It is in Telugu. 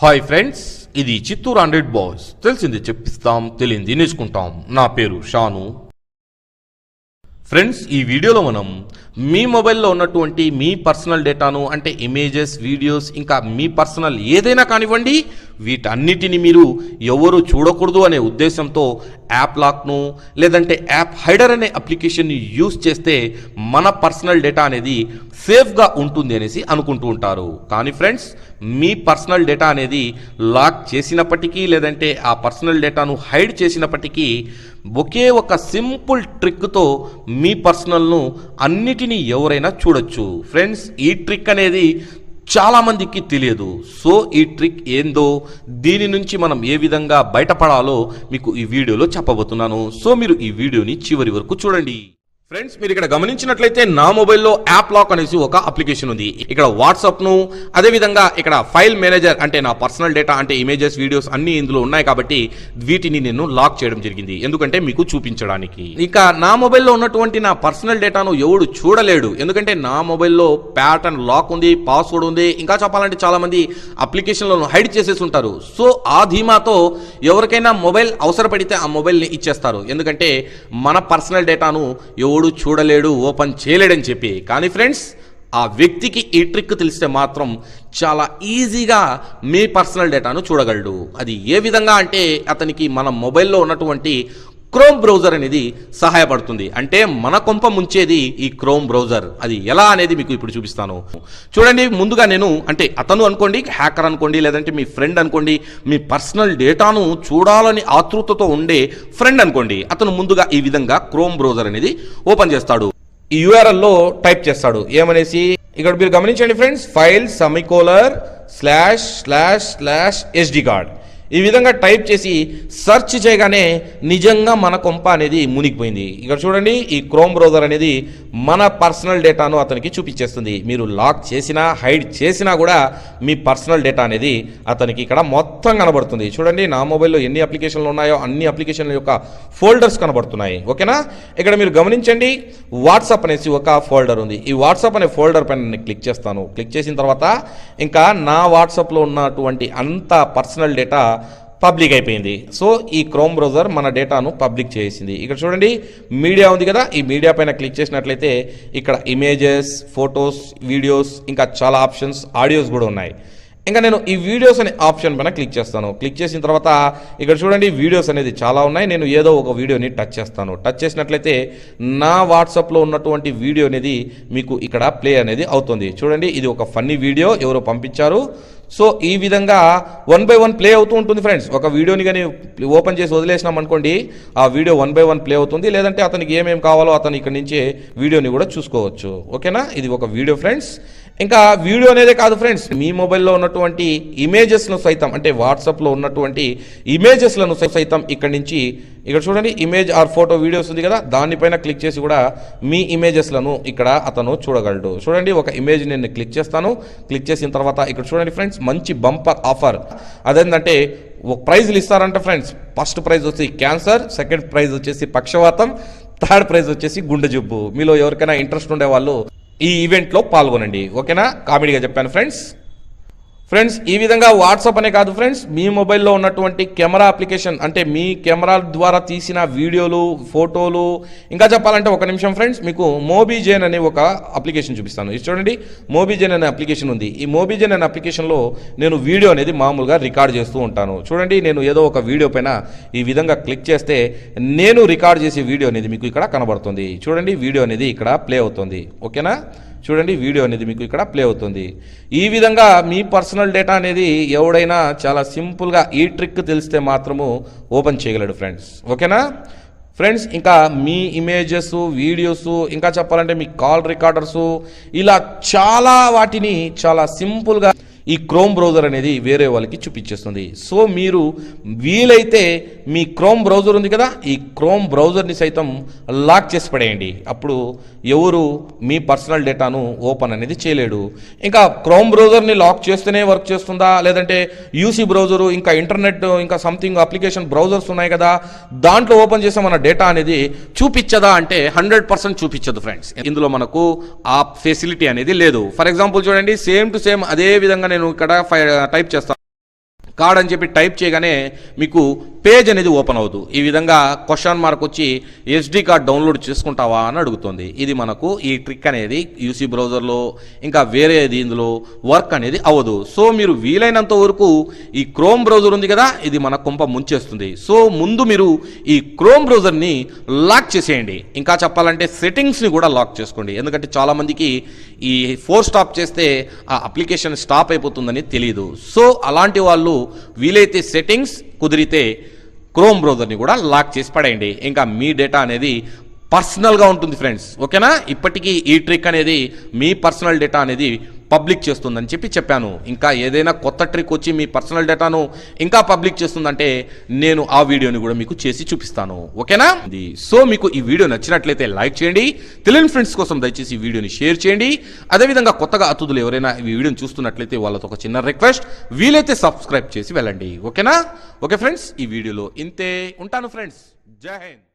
హాయ్ ఫ్రెండ్స్ ఇది చిత్తూరు హండ్రెడ్ బాయ్స్. తెలిసింది చెప్పిస్తాం తెలియంది నేర్చుకుంటాం. నా పేరు షాను. ఫ్రెండ్స్ ఈ వీడియోలో మనం మీ మొబైల్లో ఉన్నటువంటి మీ పర్సనల్ డేటాను అంటే ఇమేజెస్ వీడియోస్ ఇంకా మీ పర్సనల్ ఏదైనా కానివ్వండి వీటన్నిటిని మీరు ఎవరు చూడకూడదు అనే ఉద్దేశంతో యాప్ లాక్ను లేదంటే యాప్ హైడర్ అనే అప్లికేషన్ని యూస్ చేస్తే మన పర్సనల్ డేటా అనేది సేఫ్గా ఉంటుంది అనేసి అనుకుంటూ ఉంటారు. కానీ ఫ్రెండ్స్ మీ పర్సనల్ డేటా అనేది లాక్ చేసినప్పటికీ లేదంటే ఆ పర్సనల్ డేటాను హైడ్ చేసినప్పటికీ ఒకే ఒక సింపుల్ ట్రిక్తో మీ పర్సనల్ను అన్నిటినీ ఎవరైనా చూడొచ్చు. ఫ్రెండ్స్ ఈ ట్రిక్ అనేది చాలా మందికి తెలియదు. సో ఈ ట్రిక్ ఏందో దీని నుంచి మనం ఏ విధంగా బయటపడాలో మీకు ఈ వీడియోలో చెప్పబోతున్నాను. సో మీరు ఈ వీడియోని చివరి వరకు చూడండి. ఫ్రెండ్స్ మీరు ఇక్కడ గమనించినట్లయితే నా మొబైల్లో యాప్ లాక్ అనేసి ఒక అప్లికేషన్ ఉంది. ఇక్కడ వాట్సాప్ను అదేవిధంగా అదే విధంగా ఇక్కడ ఫైల్ మేనేజర్ అంటే నా పర్సనల్ డేటా అంటే ఇమేజెస్ వీడియోస్ అన్ని ఇందులో ఉన్నాయి కాబట్టి వీటిని నేను లాక్ చేయడం జరిగింది. ఎందుకంటే మీకు చూపించడానికి. ఇక నా మొబైల్లో ఉన్నటువంటి నా పర్సనల్ డేటాను ఎవడు చూడలేడు. ఎందుకంటే నా మొబైల్లో ప్యాటర్న్ లాక్ ఉంది పాస్వర్డ్ ఉంది ఇంకా చెప్పాలంటే చాలా మంది అప్లికేషన్లను హైడ్ చేసేసి ఉంటారు. సో ఆ ధీమాతో ఎవరికైనా మొబైల్ అవసరపడితే ఆ మొబైల్ని ఇచ్చేస్తారు. ఎందుకంటే మన పర్సనల్ డేటాను ఎవరు తోడు చూడలేడు ఓపెన్ చేయలేడని చెప్పి. కానీ ఫ్రెండ్స్ ఆ వ్యక్తికి ఈ ట్రిక్ తెలిస్తే మాత్రం చాలా ఈజీగా మీ పర్సనల్ డేటాను చూడగలడు. అది ఏ విధంగా అంటే అతనికి మన మొబైల్లో ఉన్నటువంటి క్రోమ్ బ్రౌజర్ అనేది సహాయపడుతుంది. అంటే మన కొంప ముంచేది ఈ క్రోమ్ బ్రౌజర్. అది ఎలా అనేది మీకు ఇప్పుడు చూపిస్తాను. చూడండి ముందుగా నేను అంటే అతను అనుకోండి హ్యాకర్ అనుకోండి లేదంటే మీ ఫ్రెండ్ అనుకోండి మీ పర్సనల్ డేటాను చూడాలని ఆతృతతో ఉండే ఫ్రెండ్ అనుకోండి అతను ముందుగా ఈ విధంగా క్రోమ్ బ్రౌజర్ అనేది ఓపెన్ చేస్తాడు. ఈ URL టైప్ చేస్తాడు. ఏమనేసి ఇక్కడ మీరు గమనించండి friends file semicolon slash slash slash SD card ఈ విధంగా టైప్ చేసి సెర్చ్ చేయగానే నిజంగా మన కొంప అనేది మునిగిపోయింది. ఇక్కడ చూడండి ఈ క్రోమ్ బ్రౌజర్ అనేది మన పర్సనల్ డేటాను అతనికి చూపించేస్తుంది. మీరు లాక్ చేసినా హైడ్ చేసినా కూడా మీ పర్సనల్ డేటా అనేది అతనికి ఇక్కడ మొత్తం కనబడుతుంది. చూడండి నా మొబైల్లో ఎన్ని అప్లికేషన్లు ఉన్నాయో అన్ని అప్లికేషన్ల యొక్క ఫోల్డర్స్ కనబడుతున్నాయి. ఓకేనా? ఇక్కడ మీరు గమనించండి వాట్సాప్ అనేసి ఒక ఫోల్డర్ ఉంది. ఈ వాట్సాప్ అనే ఫోల్డర్ పైన నేను క్లిక్ చేస్తాను. క్లిక్ చేసిన తర్వాత ఇంకా నా వాట్సాప్లో ఉన్నటువంటి అంత పర్సనల్ డేటా పబ్లిక్ అయిపోయింది. సో ఈ క్రోమ్ బ్రౌజర్ మన డేటాను పబ్లిక్ చేసింది. ఇక్కడ చూడండి మీడియా ఉంది కదా ఈ మీడియా పైన క్లిక్ చేసినట్లయితే ఇక్కడ ఇమేజెస్ ఫొటోస్ వీడియోస్ ఇంకా చాలా ఆప్షన్స్ ఆడియోస్ కూడా ఉన్నాయి. ఇంకా నేను ఈ వీడియోస్ అనే ఆప్షన్ పైన క్లిక్ చేస్తాను. క్లిక్ చేసిన తర్వాత ఇక్కడ చూడండి వీడియోస్ అనేది చాలా ఉన్నాయి. నేను ఏదో ఒక వీడియోని టచ్ చేస్తాను. టచ్ చేసినట్లయితే నా వాట్సాప్లో ఉన్నటువంటి వీడియో అనేది మీకు ఇక్కడ ప్లే అనేది అవుతుంది. చూడండి ఇది ఒక ఫన్నీ వీడియో ఎవరో పంపించారు. సో ఈ విధంగా వన్ బై వన్ ప్లే అవుతూ ఉంటుంది ఫ్రెండ్స్ ఒక వీడియోని కానీ ఓపెన్ చేసి వదిలేసినాం అనుకోండి ఆ video one by one play అవుతుంది. లేదంటే అతనికి ఏమేమి కావాలో అతను ఇక్కడ నుంచి వీడియోని కూడా చూసుకోవచ్చు. ఓకేనా ఇది ఒక వీడియో ఫ్రెండ్స్ ఇంకా వీడియో అనేదే కాదు ఫ్రెండ్స్ మీ మొబైల్లో ఉన్నటువంటి ఇమేజెస్ను సైతం అంటే వాట్సాప్లో ఉన్నటువంటి ఇమేజెస్లను సైతం ఇక్కడ నుంచి ఇక్కడ చూడండి ఇమేజ్ ఆర్ ఫోటో వీడియోస్ ఉంది కదా దానిపైన క్లిక్ చేసి కూడా మీ ఇమేజెస్లను ఇక్కడ అతను చూడగలడు. చూడండి ఒక ఇమేజ్ నేను క్లిక్ చేస్తాను క్లిక్ చేసిన తర్వాత ఇక్కడ చూడండి ఫ్రెండ్స్ మంచి బంపర్ ఆఫర్. అదేంటంటే ఒక ప్రైజ్లు ఇస్తారంట ఫ్రెండ్స్. ఫస్ట్ ప్రైజ్ వచ్చి క్యాన్సర్ సెకండ్ ప్రైజ్ వచ్చేసి పక్షవాతం థర్డ్ ప్రైజ్ వచ్చేసి గుండె జబ్బు. మీలో ఎవరికైనా ఇంట్రెస్ట్ ఉండే వాళ్ళు ఈ ఈవెంట్లో పాల్గొనండి. ఓకేనా? కామెడీగా చెప్పాను ఫ్రెండ్స్ ఫ్రెండ్స్ ఈ విధంగా వాట్సాప్ అనే కాదు ఫ్రెండ్స్ మీ మొబైల్లో ఉన్నటువంటి కెమెరా అప్లికేషన్ అంటే మీ కెమెరా ద్వారా తీసిన వీడియోలు ఫోటోలు ఇంకా చెప్పాలంటే ఒక నిమిషం ఫ్రెండ్స్ మీకు మోబీజేన్ అనే ఒక అప్లికేషన్ చూపిస్తాను. ఇది చూడండి మోబీజేన్ అనే అప్లికేషన్ ఉంది. ఈ మోబీజేన్ అనే అప్లికేషన్లో నేను వీడియో అనేది మామూలుగా రికార్డ్ చేస్తూ ఉంటాను. చూడండి నేను ఏదో ఒక వీడియో పైన ఈ విధంగా క్లిక్ చేస్తే నేను రికార్డ్ చేసే వీడియో అనేది మీకు ఇక్కడ కనబడుతుంది. చూడండి వీడియో అనేది ఇక్కడ ప్లే అవుతుంది. ఓకేనా? చూడండి వీడియో అనేది మీకు ఇక్కడ ప్లే అవుతుంది. ఈ విధంగా మీ పర్సనల్ డేటా అనేది ఎవడైనా చాలా సింపుల్గా ఈ ట్రిక్ తెలిస్తే మాత్రము ఓపెన్ చేయగలడు ఫ్రెండ్స్. ఓకేనా? ఫ్రెండ్స్ ఇంకా మీ ఇమేజెస్ వీడియోస్ ఇంకా చెప్పాలంటే మీ కాల్ రికార్డర్స్ ఇలా చాలా వాటిని చాలా సింపుల్గా ఈ క్రోమ్ బ్రౌజర్ అనేది వేరే వాళ్ళకి చూపించేస్తుంది. సో మీరు వీలైతే మీ క్రోమ్ బ్రౌజర్ ఉంది కదా ఈ క్రోమ్ బ్రౌజర్ని సైతం లాక్ చేసి పడేయండి. అప్పుడు ఎవరు మీ పర్సనల్ డేటాను ఓపెన్ అనేది చేయలేడు. ఇంకా క్రోమ్ బ్రౌజర్ని లాక్ చేస్తేనే వర్క్ చేస్తుందా? లేదంటే యూసీ బ్రౌజరు ఇంకా ఇంటర్నెట్ ఇంకా సంథింగ్ అప్లికేషన్ బ్రౌజర్స్ ఉన్నాయి కదా దాంట్లో ఓపెన్ చేస్తే మన డేటా అనేది చూపించదా అంటే హండ్రెడ్ పర్సెంట్ చూపించదు ఫ్రెండ్స్. ఇందులో మనకు ఆ ఫెసిలిటీ అనేది లేదు. ఫర్ ఎగ్జాంపుల్ చూడండి సేమ్ టు సేమ్ అదే విధంగా నేను ఇక్కడ టైప్ చేస్తాను కార్డ్ అని చెప్పి టైప్ చేయగానే మీకు పేజ్ అనేది ఓపెన్ అవుతుంది ఈ విధంగా క్వశ్చన్ మార్క్ వచ్చి ఎస్డి కార్డ్ డౌన్లోడ్ చేసుకుంటావా అని అడుగుతుంది. ఇది మనకు ఈ ట్రిక్ అనేది యూసీ బ్రౌజర్లో ఇంకా వేరే దీనిలో వర్క్ అనేది అవ్వదు. సో మీరు వీలైనంత వరకు ఈ క్రోమ్ బ్రౌజర్ ఉంది కదా ఇది మన కుంప ముంచేస్తుంది. సో ముందు మీరు ఈ క్రోమ్ బ్రౌజర్ని లాక్ చేసేయండి. ఇంకా చెప్పాలంటే సెట్టింగ్స్ని కూడా లాక్ చేసుకోండి. ఎందుకంటే చాలామందికి ఈ ఫోర్ స్టాప్ చేస్తే ఆ అప్లికేషన్ స్టాప్ అయిపోతుందని తెలియదు సో అలాంటి వాళ్ళు వీలైతే సెట్టింగ్స్ కుదిరితే క్రోమ్ బ్రౌజర్ని కూడా లాక్ చేసి పడేయండి. ఇంకా మీ డేటా అనేది పర్సనల్గా ఉంటుంది ఫ్రెండ్స్ ఓకేనా ఇప్పటికీ ఈ ట్రిక్ అనేది మీ పర్సనల్ డేటా అనేది పబ్లిక్ చేస్తుందని చెప్పి చెప్పాను. ఇంకా ఏదైనా కొత్త ట్రిక్ వచ్చి మీ పర్సనల్ డేటాను ఇంకా పబ్లిక్ చేస్తుందంటే నేను ఆ వీడియోని కూడా మీకు చేసి చూపిస్తాను. ఓకేనా? సో మీకు ఈ వీడియో నచ్చినట్లయితే లైక్ చేయండి. తెలియని ఫ్రెండ్స్ కోసం దయచేసి ఈ వీడియోని షేర్ చేయండి. అదేవిధంగా కొత్తగా అతిథులు ఎవరైనా ఈ వీడియోని చూస్తున్నట్లయితే వాళ్ళతో ఒక చిన్న రిక్వెస్ట్ వీలైతే సబ్స్క్రైబ్ చేసి వెళ్ళండి. ఓకేనా? ఓకే ఫ్రెండ్స్ ఈ వీడియోలో ఇంతే. ఉంటాను ఫ్రెండ్స్ జై హింద్.